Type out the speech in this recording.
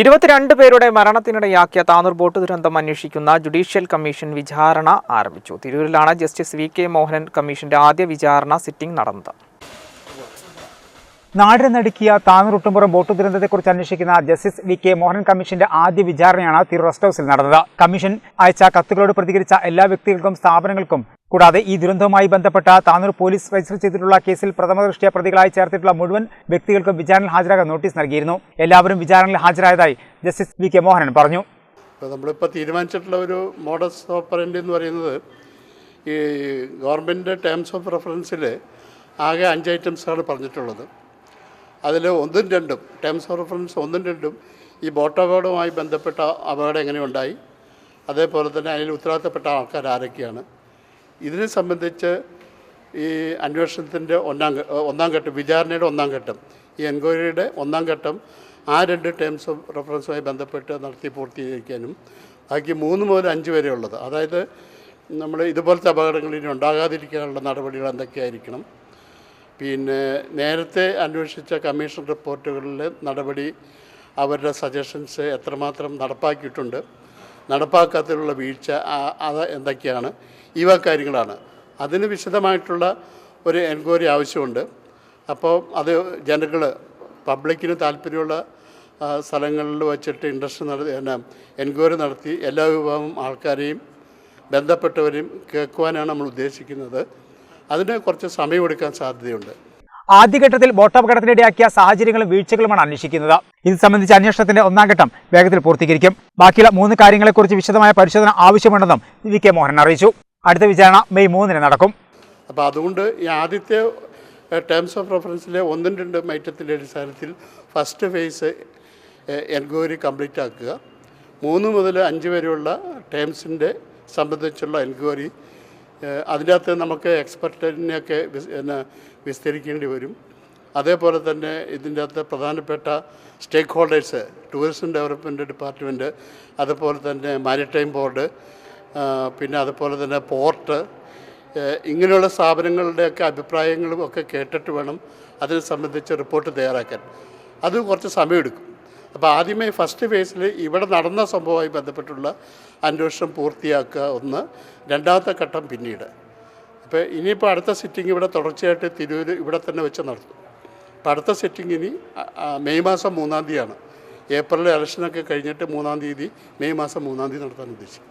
ഇരുപത്തിരണ്ട് പേരുടെ മരണത്തിനിടയാക്കിയ താനൂർ ബോട്ട് ദുരന്തം അന്വേഷിക്കുന്ന ജുഡീഷ്യൽ കമ്മീഷൻ വിചാരണ ആരംഭിച്ചു. തിരൂരിലാണ് ജസ്റ്റിസ് വി കെ മോഹനൻ കമ്മീഷന്റെ ആദ്യ വിചാരണ സിറ്റിംഗ് നടന്നത്. നാടിനെ നടുക്കിയ താനൂർ ഒട്ടുംപുറം ബോട്ട് ദുരന്തത്തെക്കുറിച്ച് അന്വേഷിക്കുന്ന ജസ്റ്റിസ് വി കെ മോഹൻ കമ്മീഷന്റെ ആദ്യ വിചാരണയാണ് തിരു റെസ്റ്റ് ഹൌസിൽ നടന്നത്. കമ്മീഷൻ അയച്ച കത്തുകളോട് പ്രതികരിച്ച എല്ലാ വ്യക്തികൾക്കും സ്ഥാപനങ്ങൾക്കും കൂടാതെ ഈ ദുരന്തവുമായി ബന്ധപ്പെട്ട താനൂർ പോലീസ് രജിസ്റ്റർ ചെയ്തിട്ടുള്ള കേസിൽ പ്രഥമ ദൃഷ്ടിയാ പ്രതികളായി ചേർത്തിട്ടുള്ള മുഴുവൻ വ്യക്തികൾക്കും വിചാരണയിൽ ഹാജരാകാൻ നോട്ടീസ് നൽകിയിരുന്നു. എല്ലാവരും വിചാരണയിൽ ഹാജരായതായി ജസ്റ്റിസ് വി കെ മോഹനൻ പറഞ്ഞു. നമ്മളിപ്പോൾ തീരുമാനിച്ചിട്ടുള്ള ഒരു മോഡസ് ഓപ്പറന്റ് എന്ന് പറയുന്നത് ഈ ഗവൺമെന്റ് ടേംസ് ഓഫ് റെഫറൻസിൽ ആകെ അഞ്ച് ഐറ്റംസാണ് പറഞ്ഞിട്ടുള്ളത്. അതിൽ ഒന്നും രണ്ടും ടേംസ് ഓഫ് റെഫറൻസ് ഒന്നും രണ്ടും ഈ ബോട്ട് അപകടവുമായി ബന്ധപ്പെട്ട അപകടം എങ്ങനെ ഉണ്ടായി? അതേപോലെ തന്നെ അതിൽ ഉത്തരവാദിത്തപ്പെട്ട ആൾക്കാർ ആരൊക്കെയാണ്? ഇതിനെ സംബന്ധിച്ച് ഈ അന്വേഷണത്തിന്റെ ഒന്നാം ഒന്നാം ഘട്ടം വിചാരണയുടെ ഒന്നാം ഘട്ടം ഈ എൻക്വയറിയുടെ ഒന്നാം ഘട്ടം ആ രണ്ട് ടേംസ് ഓഫ് റെഫറൻസുമായി ബന്ധപ്പെട്ട് നടത്തി പൂർത്തീകരിക്കാനും ബാക്കി മൂന്ന് മുതൽ അഞ്ച് വരെ ഉള്ളത് അതായത് നമ്മൾ ഇതുപോലത്തെ അപകടങ്ങൾ ഇനി ഉണ്ടാകാതിരിക്കാനുള്ള നടപടികൾ എന്തൊക്കെയായിരിക്കണം? പിന്നെ നേരത്തെ അന്വേഷിച്ച കമ്മീഷൻ റിപ്പോർട്ടുകളിലെ നടപടി അവരുടെ സജഷൻസ് എത്രമാത്രം നടപ്പാക്കിയിട്ടുണ്ട്? നടപ്പാക്കാത്തതിലുള്ള വീഴ്ച അത് എന്തൊക്കെയാണ്? ഈ കാര്യങ്ങളാണ്. അതിന് വിശദമായിട്ടുള്ള ഒരു എൻക്വയറി ആവശ്യമുണ്ട്. അപ്പോൾ അത് ജനങ്ങൾ പബ്ലിക്കിന് താല്പര്യമുള്ള സ്ഥലങ്ങളിൽ വച്ചിട്ട് ഇൻഡസ്ട്രി നടത്തി എൻക്വയറി നടത്തി എല്ലാ വിഭാഗം ആൾക്കാരെയും ബന്ധപ്പെട്ടവരെയും കേൾക്കുവാനാണ് നമ്മൾ ഉദ്ദേശിക്കുന്നത്. അതിന് കുറച്ച് സമയമെടുക്കാൻ സാധ്യതയുണ്ട്. ആദ്യഘട്ടത്തിൽ ബോട്ട് അപകടത്തിനിടയാക്കിയ സാഹചര്യങ്ങളും വീഴ്ചകളുമാണ് അന്വേഷിക്കുന്നത്. ഇത് സംബന്ധിച്ച അന്വേഷണത്തിന്റെ ഒന്നാം ഘട്ടം വേഗത്തിൽ പൂർത്തീകരിക്കും. ബാക്കിയുള്ള മൂന്ന് കാര്യങ്ങളെക്കുറിച്ച് വിശദമായ പരിശോധന ആവശ്യമുണ്ടെന്നും വി കെ മോഹൻ അറിയിച്ചു. അടുത്ത വിചാരണ മെയ് മൂന്നിന് നടക്കും. അപ്പോൾ അതുകൊണ്ട് ഈ ആദ്യത്തെ ടേംസ് ഓഫ് റെഫറൻസിലെ ഒന്നും രണ്ടും ഐറ്റത്തിന്റെ അടിസ്ഥാനത്തിൽ ഫസ്റ്റ് ഫേസ് എൻക്വയറി കംപ്ലീറ്റ് ആക്കുക. മൂന്ന് മുതൽ അഞ്ച് വരെയുള്ള ടേംസിന്റെ സംബന്ധിച്ചുള്ള എൻക്വയറി അതിന്റെ അകത്ത് നമുക്ക് എക്സ്പെർട്ടിനെയൊക്കെ എന്നെ വിസ്തരിക്കേണ്ടി വരും. അതേപോലെ തന്നെ ഇതിന്റെ അകത്ത് പ്രധാനപ്പെട്ട stakeholders tourism development department അതുപോലെ തന്നെ മാരിടൈം ബോർഡ് പിന്നെ അതുപോലെ തന്നെ പോർട്ട് ഇങ്ങനെയുള്ള സ്ഥാപനങ്ങളുടെയൊക്കെ അഭിപ്രായങ്ങളും ഒക്കെ കേട്ടിട്ട് വേണം അതിനെ സംബന്ധിച്ച് റിപ്പോർട്ട് തയ്യാറാക്കാൻ. അത് കുറച്ച് സമയമെടുക്കും. അപ്പോൾ ആദ്യമേ ഫസ്റ്റ് ഫേസിൽ ഇവിടെ നടന്ന സംഭവമായി ബന്ധപ്പെട്ടുള്ള അന്വേഷണം പൂർത്തിയാക്കുക ഒന്ന്. രണ്ടാമത്തെ ഘട്ടം പിന്നീട്. അപ്പോൾ ഇനിയിപ്പോൾ അടുത്ത സിറ്റിംഗ് ഇവിടെ തുടർച്ചയായിട്ട് തിരൂർ ഇവിടെ തന്നെ വെച്ച് നടത്തും. അപ്പോൾ അടുത്ത സിറ്റിംഗ് ഇനി മെയ് മാസം മൂന്നാം തീയതിയാണ്. ഏപ്രിൽ ഇലക്ഷനൊക്കെ കഴിഞ്ഞിട്ട് മൂന്നാം തീയതി മെയ് മാസം മൂന്നാം തീയതി നടത്താൻ ഉദ്ദേശിക്കും